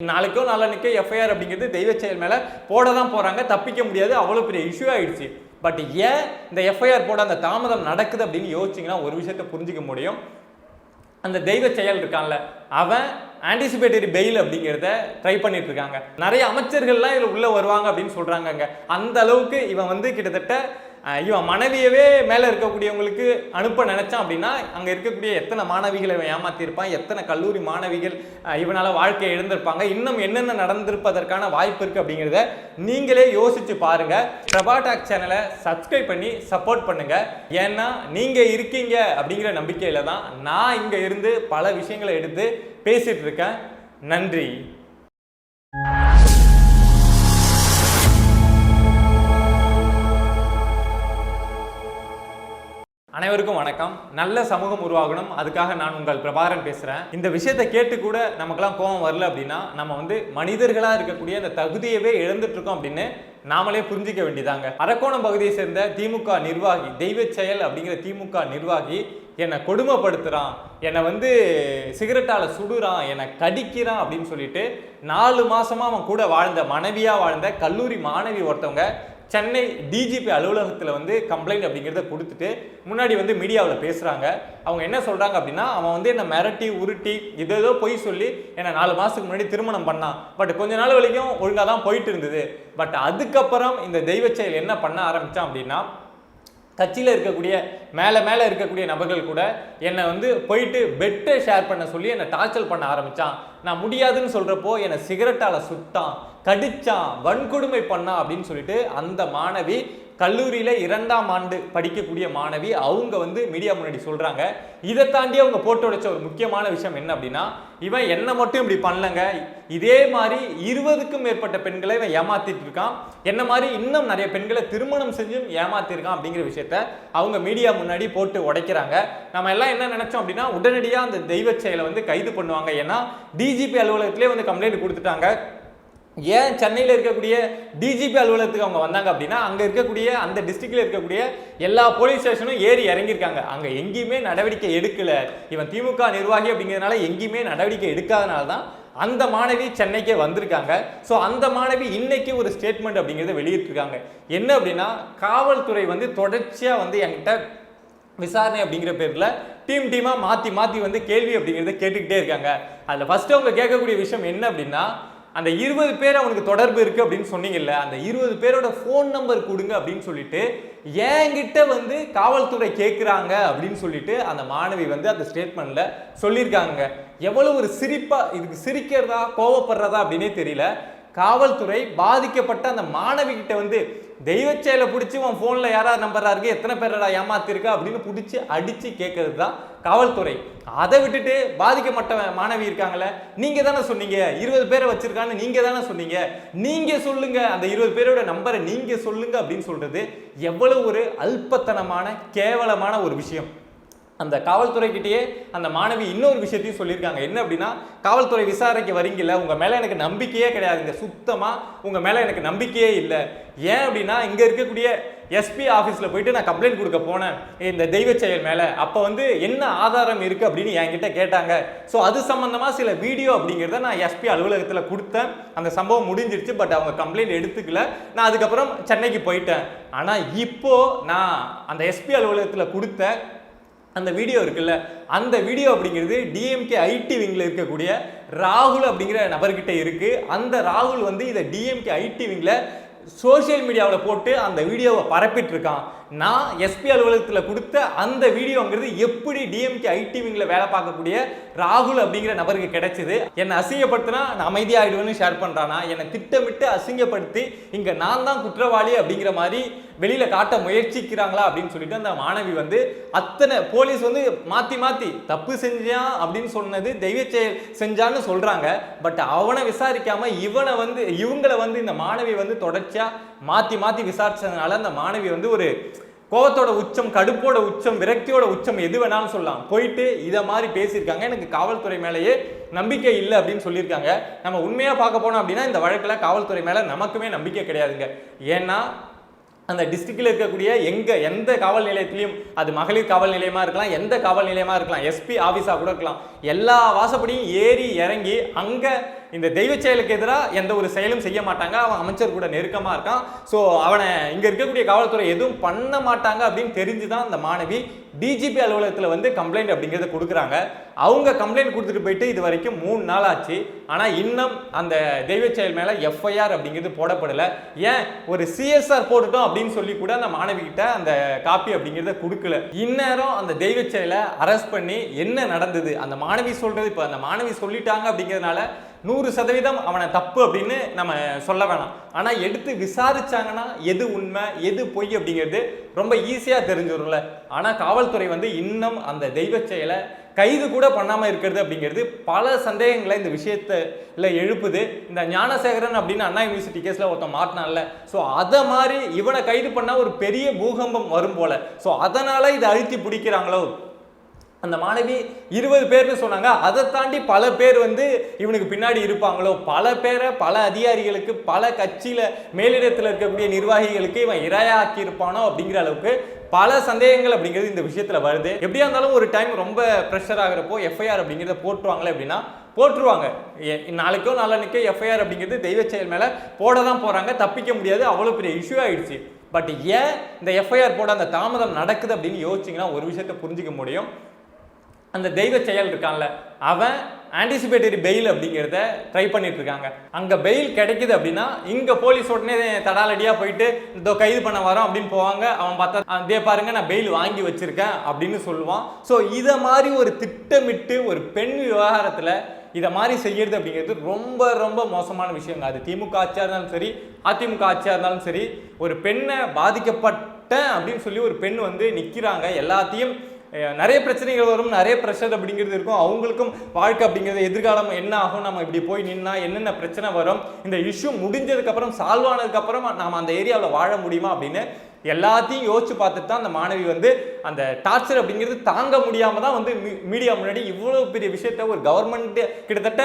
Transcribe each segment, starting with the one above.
நாளைக்கோ நாளன்னைக்கோ எஃப்ஐஆர் அப்படிங்கிறது தெய்வ செயல் மேலே போட தான் போகிறாங்க தப்பிக்க முடியாது அவ்வளோ பெரிய இஷ்யூ ஆகிடுச்சு பட் ஏன் இந்த எஃப்ஐஆர் போட அந்த தாமதம் நடக்குது அப்படின்னு யோசிச்சிங்கன்னா ஒரு விஷயத்தை புரிஞ்சிக்க முடியும். அந்த தெய்வ செயல் இருக்கான்ல அவன் ஆன்டிசிபேட்டரி பெயில் அப்படிங்கிறத ட்ரை பண்ணிட்டு இருக்காங்க. நிறைய அமைச்சர்கள்லாம் இதில் உள்ளே வருவாங்க அப்படின்னு சொல்கிறாங்கங்க அந்த அளவுக்கு இவன் வந்து கிட்டத்தட்ட இவன் மனைவியவே மேலே இருக்கக்கூடியவங்களுக்கு அனுப்ப நினச்சான் அப்படின்னா அங்கே இருக்கக்கூடிய எத்தனை மாணவிகளை இவன் ஏமாற்றியிருப்பான் எத்தனை கல்லூரி மாணவிகள் இவனால் வாழ்க்கையை இழந்திருப்பாங்க இன்னும் என்னென்ன நடந்திருப்பதற்கான வாய்ப்பு இருக்குது அப்படிங்கிறத நீங்களே யோசிச்சு பாருங்கள் பிரபா டாக் சேனலை சப்ஸ்கிரைப் பண்ணி சப்போர்ட் பண்ணுங்கள் ஏன்னா நீங்கள் இருக்கீங்க அப்படிங்கிற நம்பிக்கையில் தான் நான் இங்கே இருந்து பல விஷயங்களை எடுத்து பேசிகிட்டு இருக்கேன். நன்றி. அனைவருக்கும் வணக்கம். நல்ல சமூகம் உருவாகணும். அதுக்காக நான் உங்கள் பிரபாகரன் பேசுகிறேன் இந்த விஷயத்தை கேட்டு கூட நமக்கெல்லாம் கோபம் வரல அப்படின்னா நம்ம வந்து மனிதர்களாக இருக்கக்கூடிய அந்த தகுதியவே இழந்துட்டுருக்கோம் அப்படின்னு நாமளே புரிஞ்சிக்க வேண்டியதாங்க. அரக்கோணம் பகுதியை சேர்ந்த திமுக நிர்வாகி தெய்வ செயல் அப்படிங்கிற திமுக நிர்வாகி என்னை கொடுமைப்படுத்துறான். என்னை வந்து சிகரெட்டால் சுடுறான். என்னை கடிக்கிறான் அப்படின்னு சொல்லிட்டு நாலு மாதமாக அவன் கூட வாழ்ந்த மனைவியாக வாழ்ந்த கல்லூரி மாணவி ஒருத்தவங்க சென்னை டிஜிபி அலுவலகத்தில் வந்து கம்ப்ளைண்ட் அப்படிங்கிறத கொடுத்துட்டு முன்னாடி வந்து மீடியாவில் பேசுகிறாங்க அவங்க என்ன சொல்கிறாங்க அப்படின்னா அவன் வந்து என்னை மிரட்டி உருட்டி இதேதோ பொய் சொல்லி என்னை நாலு மாதத்துக்கு முன்னாடி திருமணம் பண்ணான். பட் கொஞ்ச நாள் வரைக்கும் ஒழுங்காக தான் போயிட்டு இருந்தது. பட் அதுக்கப்புறம் இந்த தெய்வ செயல் என்ன பண்ண ஆரம்பித்தான் அப்படின்னா கட்சியில் இருக்கக்கூடிய மேலே மேலே இருக்கக்கூடிய நபர்கள் கூட என்னை வந்து போயிட்டு பெட்டை ஷேர் பண்ண சொல்லி என்னை டார்ச்சர் பண்ண ஆரம்பித்தான் நான் முடியாதுன்னு சொல்கிறப்போ என்னை சிகரெட்டால் சுட்டான். கடிச்சான் வன்கொடுமை பண்ணான் அப்படின்னு சொல்லிட்டு அந்த மாணவி கல்லூரியில் இரண்டாம் ஆண்டு படிக்கக்கூடிய மாணவி அவங்க வந்து மீடியா முன்னாடி சொல்கிறாங்க இதை தாண்டி அவங்க போட்டு உடைச்ச ஒரு முக்கியமான விஷயம் என்ன அப்படின்னா இவன் என்ன மட்டும் இப்படி பண்ணலங்க. இதே மாதிரி இருபதுக்கும் மேற்பட்ட பெண்களை இவன் ஏமாத்திட்டு இருக்கான். என்ன மாதிரி இன்னும் நிறைய பெண்களை திருமணம் செஞ்சும் ஏமாத்திருக்கான் அப்படிங்கிற விஷயத்த அவங்க மீடியா முன்னாடி போட்டு உடைக்கிறாங்க. நம்ம எல்லாம் என்ன நினைச்சோம் அப்படின்னா உடனடியாக அந்த தெய்வ செயலை வந்து கைது பண்ணுவாங்க. ஏன்னா டிஜிபி அலுவலகத்திலே வந்து கம்ப்ளைண்ட் கொடுத்துட்டாங்க. ஏன் சென்னையில் இருக்கக்கூடிய டிஜிபி அலுவலகத்துக்கு அவங்க வந்தாங்க அப்படின்னா அங்கே இருக்கக்கூடிய அந்த டிஸ்ட்ரிக்டில் இருக்கக்கூடிய எல்லா போலீஸ் ஸ்டேஷனும் ஏறி இறங்கியிருக்காங்க. அங்கே எங்கேயுமே நடவடிக்கை எடுக்கலை. இவன் திமுக நிர்வாகி அப்படிங்கிறதுனால எங்கேயுமே நடவடிக்கை எடுக்காதனால தான் அந்த மாணவி சென்னைக்கே வந்திருக்காங்க. ஸோ அந்த மாணவி இன்னைக்கு ஒரு ஸ்டேட்மெண்ட் அப்படிங்கிறத வெளியிட்டிருக்காங்க. என்ன அப்படின்னா காவல்துறை வந்து தொடர்ச்சியாக வந்து என்கிட்ட விசாரணை அப்படிங்கிற பேரில் டீம் டீமாக மாற்றி மாற்றி வந்து கேள்வி அப்படிங்கிறத கேட்டுக்கிட்டே இருக்காங்க. அதில் ஃபஸ்ட்டு அவங்க கேட்கக்கூடிய விஷயம் என்ன அப்படின்னா அந்த இருபது பேர் அவனுக்கு தொடர்பு இருக்குது அப்படின்னு சொன்னீங்கல்ல அந்த இருபது பேரோட ஃபோன் நம்பர் கொடுங்க அப்படின்னு சொல்லிட்டு என்கிட்ட வந்து காவல்துறை கேட்குறாங்க அப்படின்னு சொல்லிட்டு அந்த மாணவி வந்து அந்த ஸ்டேட்மெண்ட்டில் சொல்லியிருக்காங்க. எவ்வளோ ஒரு சிரிப்பாக இதுக்கு சிரிக்கிறதா கோவப்படுறதா அப்படின்னே தெரியல. காவல்துறை பாதிக்கப்பட்ட அந்த மாணவி கிட்ட வந்து தெய்வ செயலை பிடிச்சி உன் ஃபோனில் யாராவது நம்பரா இருக்கு எத்தனை பேரடா ஏமாத்திருக்கா அப்படின்னு பிடிச்சி அடித்து கேட்கறது தான் காவல்துறை. அதை விட்டுட்டு பாதிக்கப்பட்ட மாணவி இருக்காங்களே நீங்கள் தானே சொன்னீங்க இருபது பேரை வச்சுருக்கான்னு நீங்கள் தானே சொன்னீங்க. நீங்கள் சொல்லுங்கள் அந்த இருபது பேரோட நம்பரை நீங்கள் சொல்லுங்கள் அப்படின்னு சொல்கிறது எவ்வளவு ஒரு அல்பத்தனமான கேவலமான ஒரு விஷயம். அந்த காவல்துறைக்கிட்டேயே அந்த மாணவி இன்னொரு விஷயத்தையும் சொல்லியிருக்காங்க. என்ன அப்படின்னா காவல்துறை விசாரணைக்கு வரீங்கல்ல உங்கள் மேலே எனக்கு நம்பிக்கையே கிடையாதுங்க சுத்தமாக உங்கள் மேலே எனக்கு நம்பிக்கையே இல்லை. ஏன் அப்படின்னா இங்கே இருக்கக்கூடிய எஸ்பி ஆஃபீஸில் போயிட்டு நான் கம்ப்ளைண்ட் கொடுக்க போனேன். இந்த தெய்வ செயல் மேலே. அப்போ வந்து என்ன ஆதாரம் இருக்குது அப்படின்னு என்கிட்ட கேட்டாங்க. ஸோ அது சம்மந்தமாக சில வீடியோ அப்படிங்கிறத நான் எஸ்பி அலுவலகத்தில் கொடுத்தேன். அந்த சம்பவம் முடிஞ்சிருச்சு பட் அவங்க கம்ப்ளைண்ட் எடுத்துக்கல. நான் அதுக்கப்புறம் சென்னைக்கு போயிட்டேன். ஆனால் இப்போ நான் அந்த எஸ்பி அலுவலகத்தில் கொடுத்த அந்த வீடியோ இருக்குல்ல அந்த வீடியோ அப்படிங்கிறது டிஎம்கே ஐடி விங்கில் இருக்கக்கூடிய ராகுல் அப்படிங்கிற நபர்கிட்ட இருக்குது அந்த ராகுல் வந்து இதை டிஎம்கே ஐடி விங்கில் சோஷியல் மீடியாவில் போட்டு அந்த வீடியோவை பரப்பிட்டு இருக்கான். நான் எஸ்பி அலுவலகத்தில் கொடுத்த அந்த வீடியோங்கிறது எப்படி டிஎம்கே ஐடி விங்கில் வேலை பார்க்கக்கூடிய ராகுல் அப்படிங்கிற நபருக்கு கிடைச்சது. என்னை அசிங்கப்படுத்தினா நான் அமைதியாகிடுவேன்னு ஷேர் பண்ணுறானா என்னை திட்டமிட்டு அசிங்கப்படுத்தி இங்கே நான் தான் குற்றவாளி அப்படிங்கிற மாதிரி வெளியில் காட்ட முயற்சிக்கிறாங்களா அப்படின்னு சொல்லிட்டு அந்த மாணவி வந்து அத்தனை போலீஸ் வந்து மாற்றி மாற்றி தப்பு செஞ்சான் அப்படின்னு சொன்னது தெய்வ செயல் செஞ்சான்னு சொல்கிறாங்க பட் அவனை விசாரிக்காமல் இவனை வந்து இவங்களை வந்து இந்த மாணவி வந்து தொடர்ச்சியாக மாற்றி மாற்றி விசாரிச்சதுனால அந்த மாணவி வந்து ஒரு கோவத்தோட உச்சம் கடுப்போட உச்சம் விரக்தியோட உச்சம் எது வேணாலும் சொல்லலாம். போயிட்டு இதை மாதிரி பேசியிருக்காங்க. எனக்கு காவல்துறை மேலேயே நம்பிக்கை இல்லை அப்படின்னு சொல்லியிருக்காங்க. நம்ம உண்மையாக பார்க்க போனோம் அப்படின்னா இந்த வழக்கில் காவல்துறை மேலே நமக்குமே நம்பிக்கை கிடையாதுங்க. ஏன்னா அந்த டிஸ்ட்ரிக்டில் இருக்கக்கூடிய எங்கே எந்த காவல் நிலையத்திலையும் அது மகளிர் காவல் நிலையமாக இருக்கலாம் எந்த காவல் நிலையமாக இருக்கலாம் எஸ்பி ஆஃபீஸாக கூட இருக்கலாம். எல்லா வாசப்படியும் ஏறி இறங்கி அங்கே இந்த தெய்வ செயலுக்கு எதிராக எந்த ஒரு செயலும் செய்ய மாட்டாங்க. அவன் அமைச்சர் கூட நெருக்கமாக இருக்கான். ஸோ அவனை இங்கே இருக்கக்கூடிய காவல்துறை எதுவும் பண்ண மாட்டாங்க அப்படின்னு தெரிஞ்சு தான் அந்த மாணவி டிஜிபி அலுவலகத்தில் வந்து கம்ப்ளைண்ட் அப்படிங்கிறத கொடுக்குறாங்க. அவங்க கம்ப்ளைண்ட் கொடுத்துட்டு போயிட்டு இது வரைக்கும் மூணு நாள் ஆச்சு. ஆனால் இன்னும் அந்த தெய்வ செயல் மேலே எஃப்ஐஆர் அப்படிங்கிறது போடப்படலை. ஏன்? ஒரு சிஎஸ்ஆர் போட்டுட்டோம் அப்படின்னு சொல்லி கூட அந்த மாணவி கிட்ட அந்த காப்பி அப்படிங்கிறத கொடுக்கல. இந்நேரம் அந்த தெய்வ செயலை அரெஸ்ட் பண்ணி என்ன நடந்தது? அந்த மாணவி சொல்றது இப்போ அந்த மாணவி சொல்லிட்டாங்க அப்படிங்கிறதுனால நூறு சதவீதம் அவனை தப்பு அப்படின்னு நம்ம சொல்ல வேணாம். ஆனால் எடுத்து விசாரிச்சாங்கன்னா எது உண்மை எது பொய் அப்படிங்கிறது ரொம்ப ஈஸியாக தெரிஞ்சிடும்ல ஆனால் காவல்துறை வந்து இன்னும் அந்த தெய்வ செயலை கைது கூட பண்ணாமல் இருக்கிறது அப்படிங்கிறது பல சந்தேகங்களை இந்த விஷயத்தில் எழுப்புது. இந்த ஞானசேகரன் அப்படின்னு அண்ணா யூனிவர்சிட்டி கேஸில் ஒருத்தன் மாட்டினான்ல. ஸோ அதை மாதிரி இவனை கைது பண்ணால் ஒரு பெரிய பூகம்பம் வரும் போல. ஸோ அதனால் இதை அழுத்தி பிடிக்கிறாங்களோ? அந்த மாணவி இருபது பேர்னு சொன்னாங்க. அதை தாண்டி பல பேர் வந்து இவனுக்கு பின்னாடி இருப்பாங்களோ? பல பேரை பல அதிகாரிகளுக்கு பல கட்சியில் மேலிடத்தில் இருக்கக்கூடிய நிர்வாகிகளுக்கு இவன் இரையாக்கி இருப்பானோ அப்படிங்கிற அளவுக்கு பல சந்தேகங்கள் அப்படிங்கிறது இந்த விஷயத்தில் வருது. எப்படியா இருந்தாலும் ஒரு டைம் ரொம்ப ப்ரெஷர் ஆகிறப்போ எஃப்ஐஆர் அப்படிங்கிறத போட்டுருவாங்களே அப்படின்னா போட்டுருவாங்க. நாளைக்கோ நாளன்னைக்கோ எஃப்ஐஆர் அப்படிங்கிறது தெய்வ செயல் மேலே போட தான் போகிறாங்க தப்பிக்க முடியாது. அவ்வளோ பெரிய இஷ்யூ ஆகிடுச்சு பட் ஏன் இந்த எஃப்ஐஆர் போட அந்த தாமதம் நடக்குது அப்படின்னு யோசிச்சிங்கன்னா ஒரு விஷயத்தை புரிஞ்சிக்க முடியும். அந்த தெய்வ செயல் இருக்கான்ல அவன் ஆன்டிசிபேட்டரி பெயில் அப்படிங்கிறத ட்ரை பண்ணிட்டு இருக்காங்க அங்க பெயில் கிடைக்குது அப்படின்னா இங்க போலீஸ் உடனே தடாலடியா போயிட்டு இதோ கைது பண்ண வரோம் அப்படின்னு போவாங்க. அவன் பார்த்தா அதே பாருங்க நான் பெயில் வாங்கி வச்சிருக்கேன் அப்படின்னு சொல்லுவான். ஸோ இதை மாதிரி ஒரு திட்டமிட்டு ஒரு பெண் விவகாரத்துல இதை மாதிரி செய்யறது அப்படிங்கிறது ரொம்ப ரொம்ப மோசமான விஷயங்க. அது திமுக ஆட்சியாக இருந்தாலும் சரி அதிமுக ஆட்சியாக இருந்தாலும் சரி ஒரு பெண்ணை பாதிக்கப்பட்டேன் அப்படின்னு சொல்லி ஒரு பெண் வந்து நிற்கிறாங்க எல்லாத்தையும் நிறைய பிரச்சனைகள் வரும் நிறைய ப்ரெஷர் அப்படிங்கிறது இருக்கும். அவங்களுக்கும் வாழ்க்கை அப்படிங்கிறது எதிர்காலம் என்ன ஆகும் நம்ம இப்படி போய் நின்னா என்னென்ன பிரச்சனை வரும் இந்த இஷ்யூ முடிஞ்சதுக்கப்புறம் சால்வ் ஆனதுக்கப்புறம் நாம் அந்த ஏரியாவில் வாழ முடியுமா அப்படின்னு எல்லாத்தையும் யோசிச்சு பார்த்துட்டு தான் அந்த மாணவி வந்து அந்த டார்ச்சர் அப்படிங்கிறது தாங்க முடியாமல் தான் வந்து மீடியா முன்னாடி இவ்வளோ பெரிய விஷயத்த ஒரு கவர்மெண்ட் கிட்டத்தட்ட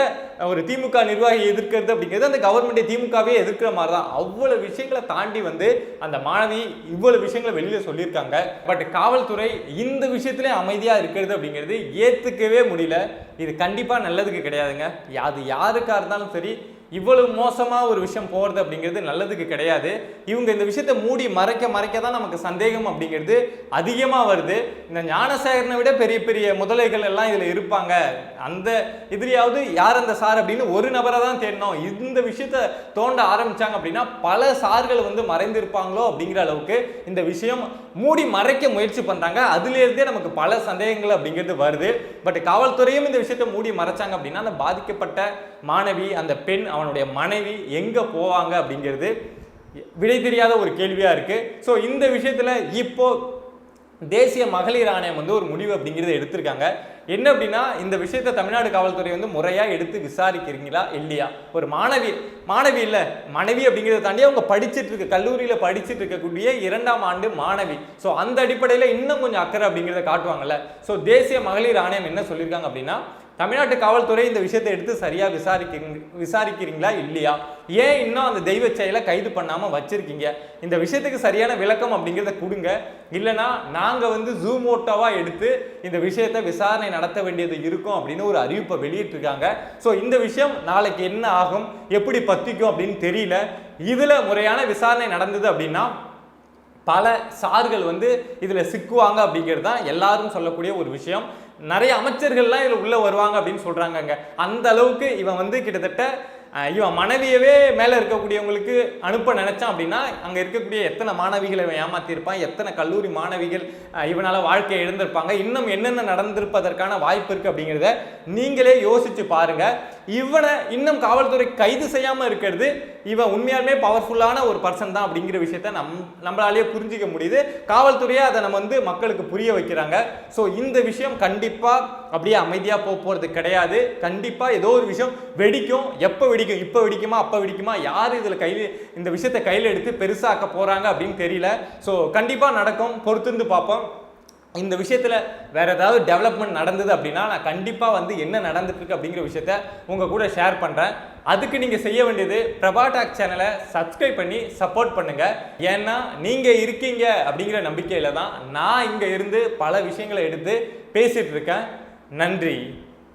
ஒரு திமுக நிர்வாகி எதிர்க்கிறது அப்படிங்கிறது அந்த கவர்மெண்ட்டை திமுகவே எதிர்க்கிற மாதிரி தான். அவ்வளோ விஷயங்களை தாண்டி வந்து அந்த மாணவி இவ்வளோ விஷயங்களை வெளியில் சொல்லியிருக்காங்க. பட் காவல்துறை இந்த விஷயத்துலேயே அமைதியாக இருக்கிறது அப்படிங்கிறது ஏற்றுக்கவே முடியல. இது கண்டிப்பாக நல்லதுக்கு கிடையாதுங்க. அது யாருக்காக இருந்தாலும் சரி இவ்வளவு மோசமாக ஒரு விஷயம் போகிறது அப்படிங்கிறது நல்லதுக்கு கிடையாது. இவங்க இந்த விஷயத்தை மூடி மறைக்க மறைக்க தான் நமக்கு சந்தேகம் அப்படிங்கிறது அதிகமாக வருது. இந்த ஞானசேகரனை விட பெரிய பெரிய முதலைகள் எல்லாம் இதில் இருப்பாங்க. அந்த இதுலையாவது யார் அந்த சார் அப்படின்னு ஒரு நபரை தான் தேடணும். இந்த விஷயத்த தோண்ட ஆரம்பிச்சாங்க அப்படின்னா பல சார்கள் வந்து மறைந்திருப்பாங்களோ அப்படிங்கிற அளவுக்கு இந்த விஷயம் மூடி மறைக்க முயற்சி பண்ணுறாங்க அதுலேருந்தே நமக்கு பல சந்தேகங்கள் அப்படிங்கிறது வருது. பட் காவல்துறையும் இந்த விஷயத்தை மூடி மறைச்சாங்க அப்படின்னா அந்த பாதிக்கப்பட்ட மாணவி அந்த பெண் அவனுடைய மனைவி எங்கே போவாங்க அப்படிங்கிறது விடை தெரியாத ஒரு கேள்வியாக இருக்குது ஸோ இந்த விஷயத்தில் இப்போ தேசிய மகளிர் ஆணையம் வந்து ஒரு முடிவு அப்படிங்கிறத எடுத்திருக்காங்க. என்ன அப்படின்னா இந்த விஷயத்தை தமிழ்நாடு காவல்துறை வந்து முறையாக எடுத்து விசாரிக்கிறீங்களா இல்லையா? ஒரு மாணவி மாணவி இல்லை மனைவி அப்படிங்கிறத தாண்டி அவங்க படிச்சுட்டு இருக்க கல்லூரியில் படிச்சுட்டு இருக்கக்கூடிய இரண்டாம் ஆண்டு மாணவி. ஸோ அந்த அடிப்படையில் இன்னும் கொஞ்சம் அக்கறை அப்படிங்கிறத காட்டுவாங்கல்ல. ஸோ தேசிய மகளிர் ஆணையம் என்ன சொல்லியிருக்காங்க அப்படின்னா தமிழ்நாட்டு காவல்துறை இந்த விஷயத்தை எடுத்து சரியாக விசாரிக்கிறீங்க விசாரிக்கிறீங்களா இல்லையா? ஏன் இன்னும் அந்த தெய்வ செயலை கைது பண்ணாமல் வச்சுருக்கீங்க? இந்த விஷயத்துக்கு சரியான விளக்கம் அப்படிங்கிறத கொடுங்க. இல்லைன்னா நாங்கள் வந்து ஜூமோட்டோவா எடுத்து இந்த விஷயத்தை விசாரணை நடத்த வேண்டியது இருக்கும் அப்படின்னு ஒரு அறிவிப்பை வெளியிட்டிருக்காங்க. ஸோ இந்த விஷயம் நாளைக்கு என்ன ஆகும்? எப்படி பத்திக்கும் அப்படின்னு தெரியல. இதில் முறையான விசாரணை நடந்தது அப்படின்னா பல சார்கள் வந்து இதில் சிக்குவாங்க அப்படிங்கிறது தான் எல்லாரும் சொல்லக்கூடிய ஒரு விஷயம். நிறைய அமைச்சர்கள்லாம் இதில் உள்ளே வருவாங்க அப்படின்னு சொல்கிறாங்கங்க அந்த அளவுக்கு இவன் வந்து கிட்டத்தட்ட இவன் மனைவியவே மேலே இருக்கக்கூடியவங்களுக்கு அனுப்ப நினச்சான் அப்படின்னா அங்கே இருக்கக்கூடிய எத்தனை மாணவிகளை இவன் ஏமாற்றியிருப்பான் எத்தனை கல்லூரி மாணவிகள் இவனால் வாழ்க்கையை இழந்திருப்பாங்க இன்னும் என்னென்ன நடந்திருப்பதற்கான வாய்ப்பு இருக்குது அப்படிங்கிறத நீங்களே யோசித்து பாருங்கள் இவனை இன்னும் காவல்துறை கைது செய்யாமல் இருக்கிறது. இவன் உண்மையாலுமே பவர்ஃபுல்லான ஒரு பர்சன் தான் அப்படிங்கிற விஷயத்த நம் நம்மளாலேயே புரிஞ்சிக்க முடியுது. காவல்துறையே அதை நம்ம வந்து மக்களுக்கு புரிய வைக்கிறாங்க. ஸோ இந்த விஷயம் கண்டிப்பாக அப்படியே அமைதியாக போக போகிறது கிடையாது. கண்டிப்பாக ஏதோ ஒரு விஷயம் வெடிக்கும். எப்போ வெடிக்கும்? இப்போ வெடிக்குமா? அப்போ வெடிக்குமா? யார் இதில் கையில் இந்த விஷயத்தை கையில் எடுத்து பெருசாக்க போகிறாங்க அப்படின்னு தெரியல. ஸோ கண்டிப்பாக நடக்கும். பொறுத்திருந்து பார்ப்போம். இந்த விஷயத்தில் வேறு ஏதாவது டெவலப்மெண்ட் நடந்தது அப்படின்னா நான் கண்டிப்பாக வந்து என்ன நடந்துட்டுருக்கு அப்படிங்கிற விஷயத்த உங்கள் கூட ஷேர் பண்ணுறேன் அதுக்கு நீங்கள் செய்ய வேண்டியது பிரபா டாக் சேனலை சப்ஸ்கிரைப் பண்ணி சப்போர்ட் பண்ணுங்கள் ஏன்னா நீங்கள் இருக்கீங்க அப்படிங்கிற நம்பிக்கையில் தான் நான் இங்கே இருந்து பல விஷயங்களை எடுத்து பேசிகிட்டு இருக்கேன் நன்றி.